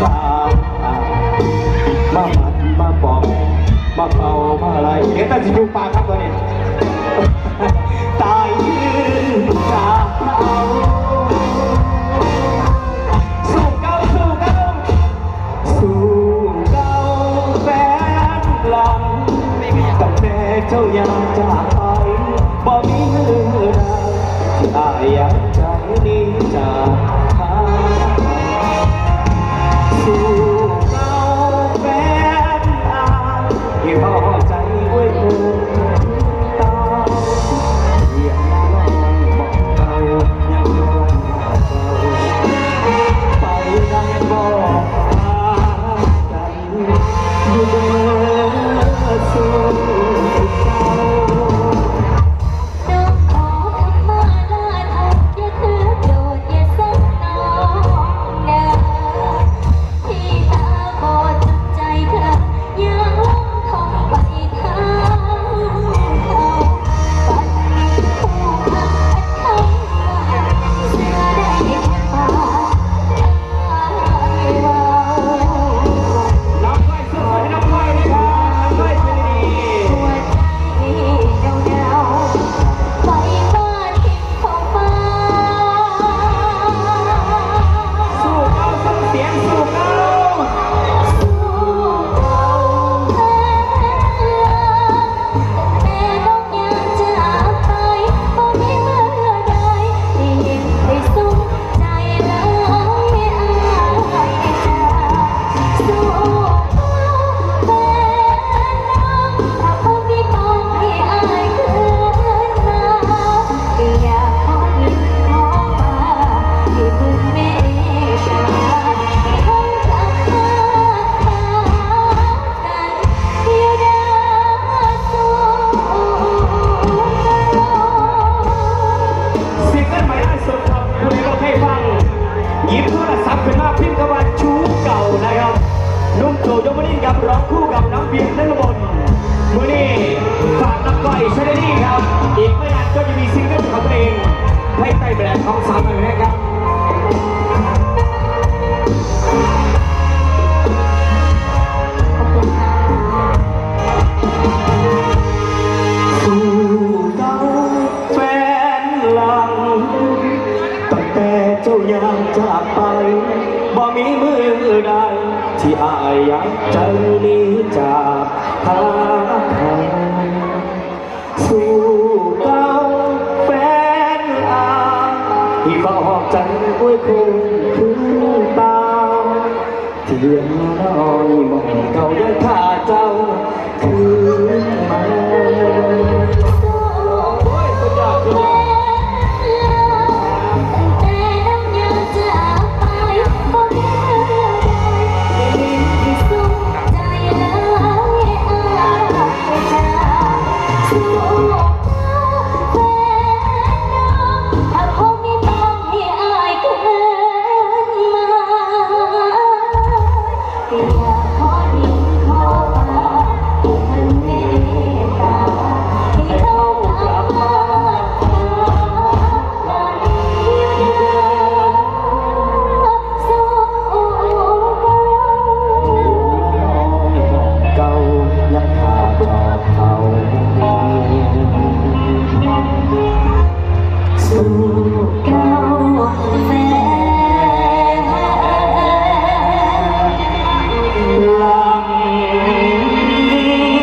สามาหัดมาปอกมาเป่ามาอะไรเดี๋ยวแต่สิดูปากครับตัวนี้ตายยืนจากเขาสู้เก้าสู้เก้าสู้เก้าแฟนหลังกับแม่เจ้ายังจาก ซิงเกิลใหม่ล่าสุดครับคุณก็ให้ฟังหยิบโทรศัพท์ขึ้นมาพิมพ์คำว่าชูเก่านะครับนุ่มโจยมนินกับร้องคู่กับน้ำเบียร์นฤมลมือนี้ฝากน้ำก้อยชนนี่ครับ อีกไม่นานก็จะมีซิงเกิลของตัวเองให้ไต่แบรนด์ของสามหน่อยนะครับ จ้ายังจากไป บ่มีมือใดที่อายยากใจนี้จากหาเขาสู่เก่าแฟนอายที่เฝ้าหอบใจด้วยคงคือตาที่เดือนมาน้อยมองเก่ายังข้าเจ้า and